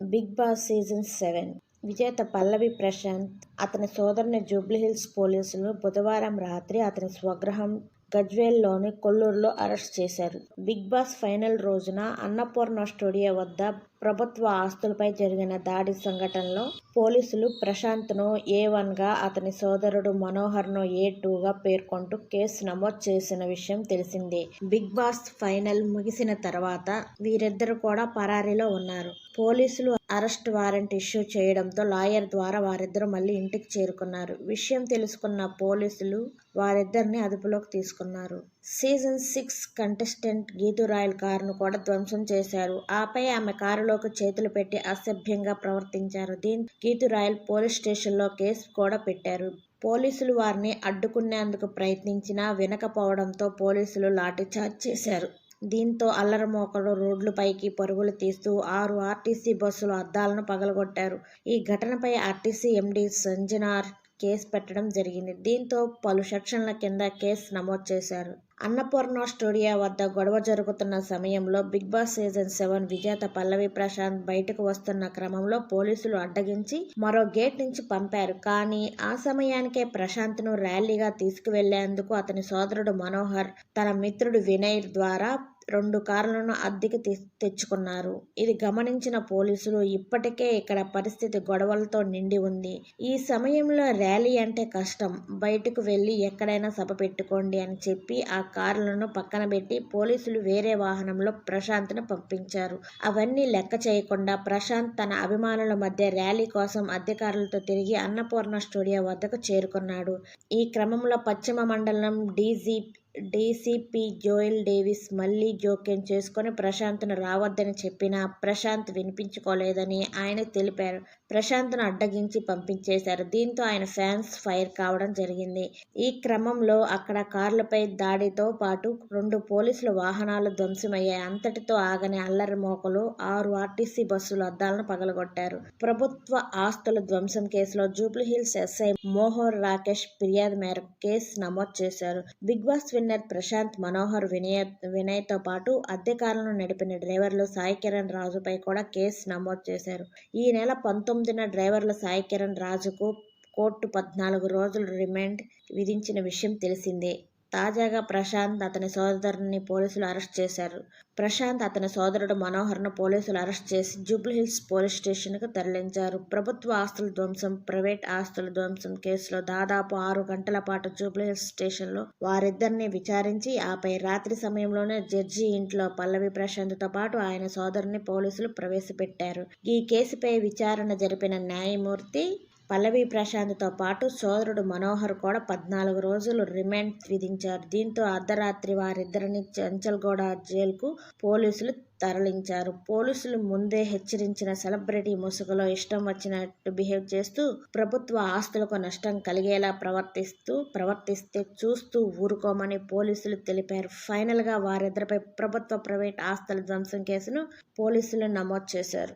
Big boss season seven. విజేత పల్లవి ప్రశాంత్ అతని సోదరుని జూబ్లీహిల్స్ పోలీసులు బుధవారం రాత్రి అతని స్వగ్రహం గజ్వేల్లోని కొల్లూరులో అరెస్ట్ చేశారు. బిగ్ బాస్ ఫైనల్ రోజున అన్నపూర్ణ స్టూడియో వద్ద ప్రభుత్వ ఆస్తులపై జరిగిన దాడి సంఘటనలో పోలీసులు ప్రశాంత్ను ఏ వన్గా అతని సోదరుడు మనోహర్ను ఏ టూగా పేర్కొంటూ కేసు నమోదు చేసిన విషయం తెలిసిందే. బిగ్ బాస్ ఫైనల్ ముగిసిన తర్వాత వీరిద్దరు కూడా పరారీలో ఉన్నారు. పోలీసులు అరెస్ట్ వారెంట్ ఇష్యూ చేయడంతో లాయర్ ద్వారా వారిద్దరూ మళ్ళీ ఇంటికి చేరుకున్నారు. విషయం తెలుసుకున్న పోలీసులు వారిద్దరిని అదుపులోకి తీసుకున్నారు. Season six contestant Geetu Royal కారును కూడా ధ్వంసం చేశారు. ఆపై ఆమె కారులోకి చేతులు పెట్టి అసభ్యంగా ప్రవర్తించారు. దీంతో గీతు రాయల్ పోలీస్ స్టేషన్లో కేసు కూడా పెట్టారు. పోలీసులు వారిని అడ్డుకునేందుకు ప్రయత్నించినా వినకపోవడంతో పోలీసులు లాఠీచార్జ్ చేశారు. దీంతో అల్లరమోకలు రోడ్లపైకి పరుగులు తీస్తూ ఆరు ఆర్టీసీ బస్సుల అద్దాలను పగలగొట్టారు. ఈ ఘటనపై ఆర్టీసీ ఎండీ సంజనార్ కేసు పెట్టడం జరిగింది. దీంతో పలు సెక్షన్ల కింద కేసు నమోదు చేశారు. అన్నపూర్ణ స్టూడియో వద్ద గొడవ జరుగుతున్న సమయంలో బిగ్ బాస్ సీజన్ సెవెన్ విజేత పల్లవి ప్రశాంత్ బయటకు వస్తున్న క్రమంలో పోలీసులు అడ్డగించి మరో గేట్ నుంచి పంపారు. కానీ ఆ సమయానికే ప్రశాంత్ను ర్యాలీగా తీసుకువెళ్ళేందుకు అతని సోదరుడు మనోహర్ తన మిత్రుడు వినయ్ ద్వారా రెండు కార్లను అద్దెకి తెచ్చుకున్నారు. ఇది గమనించిన పోలీసులు ఇప్పటికే ఇక్కడ పరిస్థితి గొడవలతో నిండి ఉంది. ఈ సమయంలో ర్యాలీ అంటే కష్టం. బయటకు వెళ్ళి ఎక్కడైనా సభ పెట్టుకోండి అని చెప్పి ఆ కార్లను పక్కన పెట్టి పోలీసులు వేరే వాహనంలో ప్రశాంత్ను పంపించారు. అవన్నీ లెక్క చేయకుండా ప్రశాంత్ తన అభిమానుల మధ్య ర్యాలీ కోసం అధికారులతో తిరిగి అన్నపూర్ణ స్టూడియో వద్దకు చేరుకున్నాడు. ఈ క్రమంలో పశ్చిమ మండలం డీజీ డీసీపీ జోయల్ డేవిస్ మళ్ళీ జోక్యం చేసుకుని ప్రశాంత్ను రావద్దని చెప్పినా ప్రశాంత్ వినిపించుకోలేదని ఆయన తెలిపారు. ప్రశాంత్ను అడ్డగించి పంపించేశారు. దీంతో ఆయన ఫ్యాన్స్ ఫైర్ కావడం జరిగింది. ఈ క్రమంలో అక్కడ కార్లపై దాడితో పాటు రెండు పోలీసుల వాహనాలు ధ్వంసమయ్యాయి. అంతటితో ఆగని అల్లరి మోకలు ఆరు ఆర్టీసీ బస్సులు అద్దాలను పగలగొట్టారు. ప్రభుత్వ ఆస్తుల ధ్వంసం కేసులో జూబ్లీహిల్స్ ఎస్ఐ మోహర్ రాకేష్ ఫిర్యాదు మేరకు కేసు నమోదు చేశారు. Bigg Boss winner Prashant Manohar Vinay వినయ్తో పాటు అద్దె కారులను నడిపిన డ్రైవర్లు సాయి కిరణ్ రాజుపై కూడా కేసు నమోదు చేశారు. ఈ నెల పంతొమ్మిది పంతొమ్మిదిన డ్రైవర్ల సాయి కిరణ్ రాజుకు కోర్టు పద్నాలుగు రోజులు రిమాండ్ విధించిన విషయం తెలిసిందే. తాజాగా ప్రశాంత్ అతని సోదరుని పోలీసులు అరెస్ట్ చేశారు. ప్రశాంత్ అతని సోదరుడు మనోహర్ను పోలీసులు అరెస్ట్ చేసి జూబ్లీహిల్స్ పోలీస్ స్టేషన్కు తరలించారు. ప్రభుత్వ ఆస్తుల ధ్వంసం ప్రైవేట్ ఆస్తుల ధ్వంసం కేసులో దాదాపు ఆరు గంటల పాటు జూబ్లీహిల్స్ స్టేషన్లో వారిద్దరిని విచారించి ఆపై రాత్రి సమయంలోనే జడ్జి ఇంట్లో పల్లవి ప్రశాంత్తో పాటు ఆయన సోదరుని పోలీసులు ప్రవేశపెట్టారు. ఈ కేసుపై విచారణ జరిపిన న్యాయమూర్తి పల్లవి ప్రశాంత్తో పాటు సోదరుడు మనోహర్ కూడా పద్నాలుగు రోజులు రిమాండ్ విధించారు. దీంతో అర్ధరాత్రి వారిద్దరిని చంచల్గూడ జైలుకు పోలీసులు తరలించారు. పోలీసులు ముందే హెచ్చరించిన సెలబ్రిటీ ముసుగులో ఇష్టం వచ్చినట్టు బిహేవ్ చేస్తూ ప్రభుత్వ ఆస్తులకు నష్టం కలిగేలా ప్రవర్తిస్తూ ప్రవర్తిస్తే చూస్తూ ఊరుకోమని పోలీసులు తెలిపారు. ఫైనల్గా వారిద్దరిపై ప్రభుత్వ ప్రైవేట్ ఆస్తుల ధ్వంసం కేసును పోలీసులు నమోదు చేశారు.